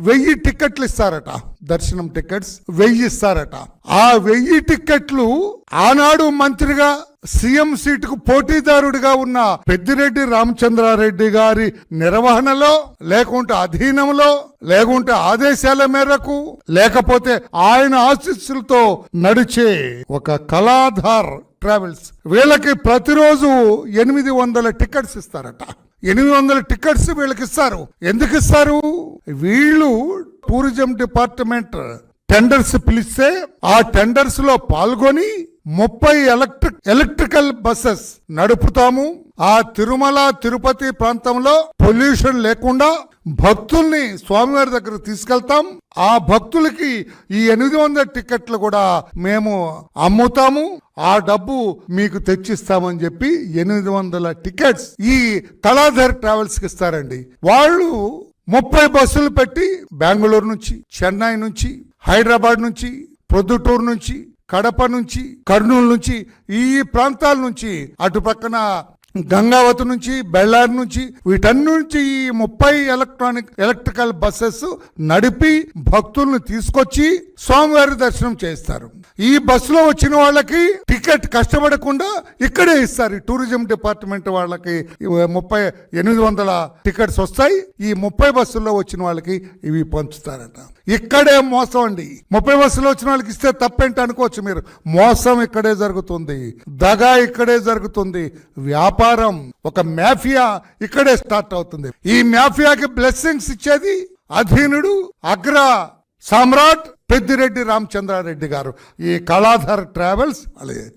వెయ్యి టికెట్లు ఇస్తారట. దర్శనం టికెట్స్ వెయ్యి ఇస్తారట. ఆ వెయ్యి టికెట్లు ఆనాడు మంత్రిగా సీఎం సీటుకు పోటీదారుడిగా ఉన్న పెద్దిరెడ్డి రామచంద్రారెడ్డి గారి నిర్వహణలో లేకుంటే అధీనంలో లేకుంటే ఆదేశాల మేరకు లేకపోతే ఆయన ఆశీస్సులతో నడిచే ఒక కళాధార్ ట్రావెల్స్. వీళ్ళకి ప్రతిరోజు ఎనిమిది వందల టికెట్స్ ఇస్తారట. ఎనిమిది వందల టికెట్స్ వీళ్ళకి ఇస్తారు. ఎందుకు ఇస్తారు? వీళ్ళు టూరిజం డిపార్ట్మెంట్ టెండర్స్ పిలిస్తే ఆ టెండర్స్లో పాల్గొని ముప్పై ఎలక్ట్రిక్ ఎలక్ట్రికల్ బస్సెస్ నడుపుతాము. ఆ తిరుమల తిరుపతి ప్రాంతంలో పొల్యూషన్ లేకుండా భక్తుల్ని స్వామివారి దగ్గర తీసుకెళ్తాం. ఆ భక్తులకి ఈ ఎనిమిది వందల టికెట్లు కూడా మేము అమ్ముతాము. ఆ డబ్బు మీకు తెచ్చిస్తామని చెప్పి ఎనిమిది వందల టికెట్స్ ఈ కళాధర్ ట్రావెల్స్కి ఇస్తారండి. వాళ్ళు ముప్పై బస్సులు పెట్టి బెంగళూరు నుంచి చెన్నై నుంచి హైదరాబాద్ నుంచి ప్రొద్దుటూరు నుంచి కడప నుంచి కర్నూలు నుంచి ఈ ప్రాంతాల నుంచి అటు పక్కన గంగావతి నుంచి బెళ్ళారి నుంచి వీటన్ని నుంచి ఈ ముప్పై ఎలక్ట్రానిక్ ఎలక్ట్రికల్ బస్సెస్ నడిపి భక్తుల్ని తీసుకొచ్చి స్వామివారి దర్శనం చేస్తారు. ఈ బస్సులో వచ్చిన వాళ్ళకి టికెట్ కష్టపడకుండా ఇక్కడే ఇస్తారు. టూరిజం డిపార్ట్మెంట్ వాళ్ళకి ముప్పై ఎనిమిది వందల టికెట్స్ వస్తాయి. ఈ ముప్పై బస్సుల్లో వచ్చిన వాళ్ళకి ఇవి పంచుతారట. ఇక్కడే మోసం అండి. ముప్పై బస్సులో వచ్చిన వాళ్ళకి ఇస్తే తప్పేంటి అనుకోవచ్చు మీరు? మోసం ఇక్కడే జరుగుతుంది. దగా ఇక్కడే జరుగుతుంది. వ్యాపారం ఒక మాఫియా ఇక్కడే స్టార్ట్ అవుతుంది. ఈ మాఫియాకి బ్లెస్సింగ్స్ ఇచ్చేది అధీనుడు అగ్ర సామ్రాట్ పెద్దిరెడ్డి రామచంద్రారెడ్డి గారు. ఈ కళాధర్ ట్రావెల్స్ అలాగే